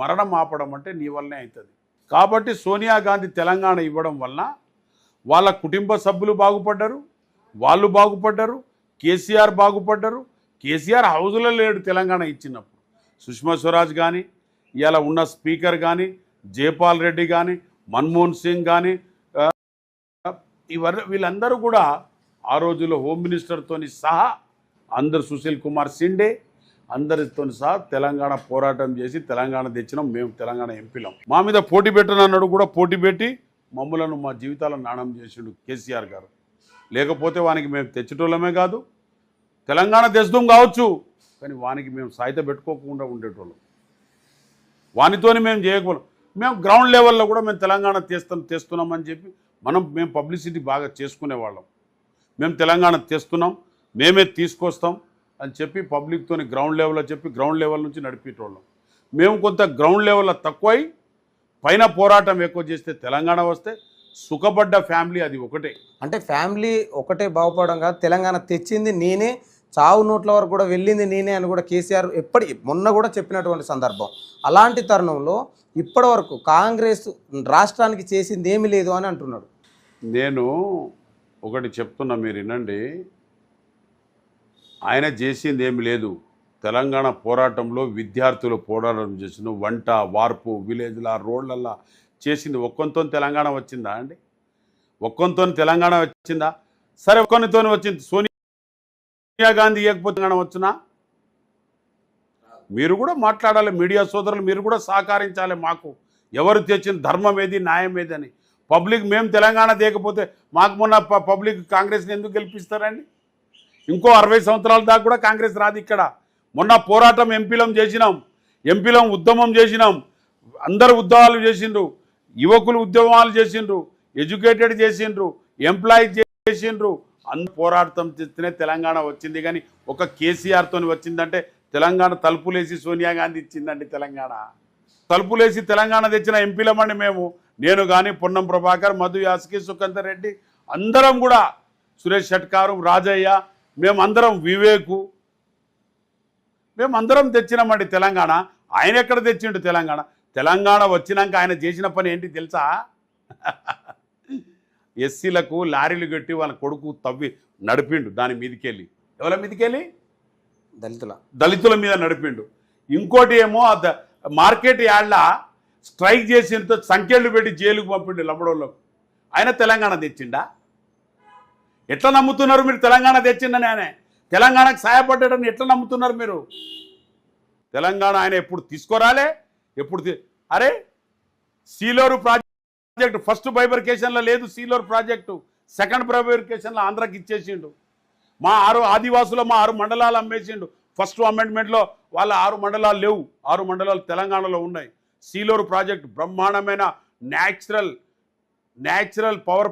మరణం ఆపడం అంటే నీ వల్లనే అవుతుంది. కాబట్టి సోనియా గాంధీ తెలంగాణ ఇవ్వడం వలన వాళ్ళ కుటుంబ సభ్యులు బాగుపడ్డారు వాళ్ళు బాగుపడ్డారు కేసీఆర్ బాగుపడ్డారు. కేసీఆర్ హౌజ్లో లేడు తెలంగాణ ఇచ్చినప్పుడు. సుష్మా స్వరాజ్ కానీ ఇవాళ ఉన్న స్పీకర్ కానీ జయపాల్ రెడ్డి కానీ మన్మోహన్ సింగ్ కానీ ఇవర్ వీళ్ళందరూ కూడా ఆ రోజుల్లో హోమ్ మినిస్టర్తోని సహా అందరు సుశీల్ కుమార్ సిండే అందరితో సహా తెలంగాణ పోరాటం చేసి తెలంగాణ తెచ్చినాం మేము తెలంగాణ ఎంపీలం. మా మీద పోటీ పెట్టనన్నాడు కూడా పోటీ పెట్టి మమ్మలను మా జీవితాలను నాణం చేసిండు కేసీఆర్ గారు. లేకపోతే వానికి మేము తెచ్చేటోళ్ళమే కాదు తెలంగాణ తెస్తాం కావచ్చు కానీ వానికి మేము సాయిత పెట్టుకోకుండా ఉండేటోళ్ళం. వానితోని మేము చేయకపోలేం మేము గ్రౌండ్ లెవెల్లో కూడా మేము తెలంగాణ తెస్తాం తెస్తున్నామని చెప్పి మనం మేము పబ్లిసిటీ బాగా చేసుకునేవాళ్ళం. మేము తెలంగాణ తెస్తున్నాం మేమే తీసుకొస్తాం అని చెప్పి పబ్లిక్తోని గ్రౌండ్ లెవెల్లో చెప్పి గ్రౌండ్ లెవెల్ నుంచి నడిపేటోళ్ళం. మేము కొంత గ్రౌండ్ లెవెల్లో తక్కువై పైన పోరాటం ఎక్కువ చేస్తే తెలంగాణ వస్తే సుఖపడ్డ ఫ్యామిలీ అది ఒకటే. అంటే ఫ్యామిలీ ఒకటే బాగుపడడం కాదు తెలంగాణ తెచ్చింది నేనే చావు నోట్ల వరకు కూడా వెళ్ళింది నేనే అని కూడా కేసీఆర్ ఎప్పటి మొన్న కూడా చెప్పినటువంటి సందర్భం. అలాంటి తరుణంలో ఇప్పటి వరకు కాంగ్రెస్ రాష్ట్రానికి చేసింది ఏమీ లేదు అని అంటున్నాడు. నేను ఒకటి చెప్తున్నా మీరు వినండి. ఆయన చేసింది ఏమి లేదు. తెలంగాణ పోరాటంలో విద్యార్థులు పోరాటం చేసిన వంట వార్పు విలేజ్ల రోడ్లల్లా చేసింది. ఒక్కొంతో తెలంగాణ వచ్చిందా అండి? ఒక్కొంతో తెలంగాణ వచ్చిందా? సరే ఒక్కొనితో వచ్చింది. సోనియా గాంధీ ఇవ్వకపోతే తెలంగాణ వచ్చినా? మీరు కూడా మాట్లాడాలి. మీడియా సోదరులు మీరు కూడా సహకరించాలి మాకు. ఎవరు తెచ్చిన ధర్మం ఏది న్యాయం ఏది అని. పబ్లిక్ మేము తెలంగాణ తీయకపోతే మాకు మొన్న పబ్లిక్ కాంగ్రెస్ని ఎందుకు గెలిపిస్తారండి? ఇంకో అరవై సంవత్సరాల దాకా కూడా కాంగ్రెస్ రాదు ఇక్కడ. మొన్న పోరాటం ఎంపీలం చేసినాం. ఎంపీలం ఉద్యమం చేసినాం. అందరు ఉద్యమాలు చేసిండ్రు. యువకులు ఉద్యమాలు చేసిండ్రు. ఎడ్యుకేటెడ్ చేసిండ్రు. ఎంప్లాయీ చేసిండ్రు. అంత పోరాటం చేస్తేనే తెలంగాణ వచ్చింది కానీ ఒక కేసీఆర్తో వచ్చిందంటే తెలంగాణ తలుపులేసి సోనియా గాంధీ ఇచ్చిందండి తెలంగాణ. తలుపులేసి తెలంగాణ తెచ్చిన ఎంపీలమండి మేము. నేను కానీ పొన్నం ప్రభాకర్ మధు యాస్కి సుఖందర్ రెడ్డి అందరం కూడా. సురేష్ షట్కారు రాజయ్య మేమందరం వివేకు. మేమందరం తెచ్చినామండి తెలంగాణ. ఆయన ఎక్కడ తెచ్చిండు తెలంగాణ? తెలంగాణ వచ్చినాక ఆయన చేసిన పని ఏంటి తెలుసా? ఎస్సీలకు లారీలు కట్టి వాళ్ళ కొడుకు తవ్వి నడిపిండు దాని మీదకెళ్ళి. ఎవరి మీదకెళ్ళి? దళితుల. దళితుల మీద నడిపిండు. ఇంకోటి ఏమో మార్కెట్ యాడ్ల స్ట్రైక్ చేసిన సంఖ్యలు పెట్టి జైలుకు పంపిండు లంబడోళ్ళకు. ఆయన తెలంగాణ తెచ్చిండా? ఎట్లా నమ్ముతున్నారు మీరు తెలంగాణ తెచ్చిందని ఆయన? తెలంగాణకు సహాయపడ్డాడని ఎట్లా నమ్ముతున్నారు మీరు? తెలంగాణ ఆయన ఎప్పుడు తీసుకురాలే? ఎప్పుడు అరే సీలోరు ప్రాజెక్టు ఫస్ట్ బైబర్కేషన్లో లేదు సీలోరు ప్రాజెక్టు. సెకండ్ బైబర్కేషన్లో ఆంధ్రాకి ఇచ్చేసిండు. మా ఆరు ఆదివాసులు మా ఆరు మండలాలు అమ్మేసిండు. ఫస్ట్ అమెండ్మెంట్లో వాళ్ళ ఆరు మండలాలు లేవు. ఆరు మండలాలు తెలంగాణలో ఉన్నాయి. సీలోరు ప్రాజెక్ట్ బ్రహ్మాండమైన న్యాచురల్ న్యాచురల్ పవర్